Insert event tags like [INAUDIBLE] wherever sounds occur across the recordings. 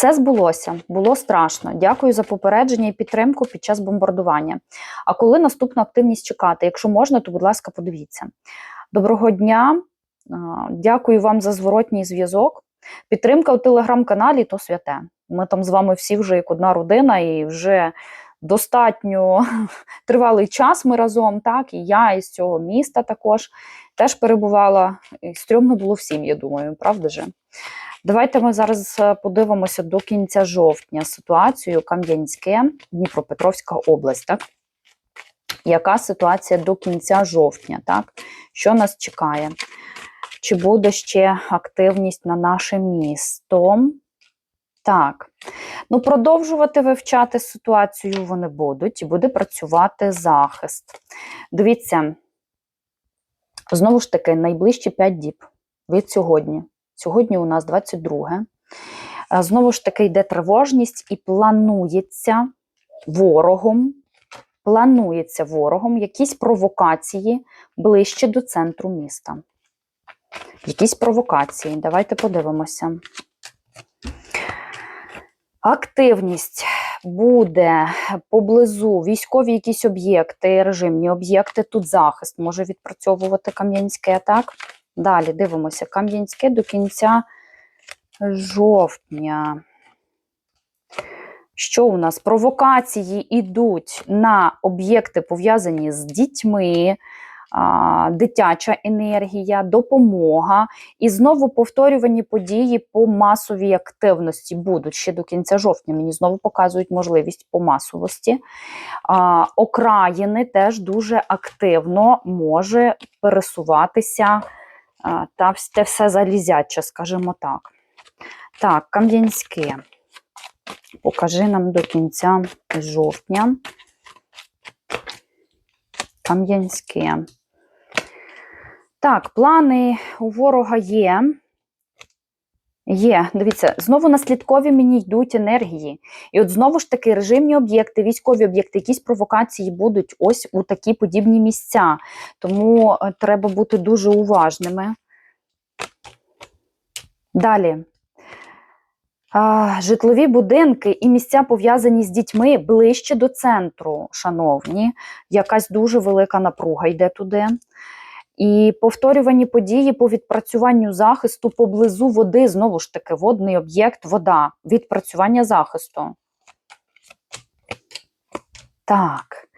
Все збулося, було страшно. Дякую за попередження і підтримку під час бомбардування. А коли наступну активність чекати? Якщо можна, то будь ласка, подивіться. Доброго дня, дякую вам за зворотній зв'язок. Підтримка у телеграм-каналі то святе. Ми там з вами всі вже як одна родина, і вже достатньо [LAUGHS] тривалий час ми разом, так, і я із цього міста також теж перебувала. І стрьомно було всім, я думаю, правда же? Давайте ми зараз е, подивимося до кінця жовтня ситуацію Кам'янське, Дніпропетровська область. Так? Яка ситуація до кінця жовтня? Так? Що нас чекає? Чи буде ще активність на наше місто? Так. Ну, продовжувати вивчати ситуацію вони будуть, і буде працювати захист. Дивіться, знову ж таки, найближчі 5 діб від сьогодні. Сьогодні у нас 22. Е, Знову ж таки, йде тривожність і планується ворогом. Планується ворогом якісь провокації ближче до центру міста. Якісь провокації. Давайте подивимося. Активність буде поблизу військові якісь об'єкти, режимні об'єкти. Тут захист може відпрацьовувати Кам'янське, так? Далі дивимося. Кам'янське до кінця жовтня. Що у нас? Провокації йдуть на об'єкти, пов'язані з дітьми, дитяча енергія, допомога. І знову повторювані події по масовій активності будуть ще до кінця жовтня. Мені знову показують можливість по масовості. Окраїни теж дуже активно може пересуватися та те все залізяче, скажімо так. Так, Кам'янське. Покажи нам до кінця жовтня. Кам'янське. Так, плани у ворога є. Є, дивіться, знову наслідкові мені йдуть енергії. І от знову ж таки режимні об'єкти, військові об'єкти, якісь провокації будуть ось у такі подібні місця. Тому е, треба бути дуже уважними. Далі. Житлові будинки і місця пов'язані з дітьми ближче до центру, шановні. Якась дуже велика напруга йде туди. І повторювані події по відпрацюванню захисту поблизу води, знову ж таки, водний об'єкт, вода, відпрацювання захисту. Так.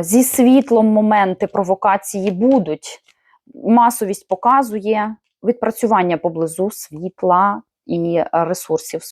Зі світлом моменти провокації будуть. Масовість показує відпрацювання поблизу світла і ресурсів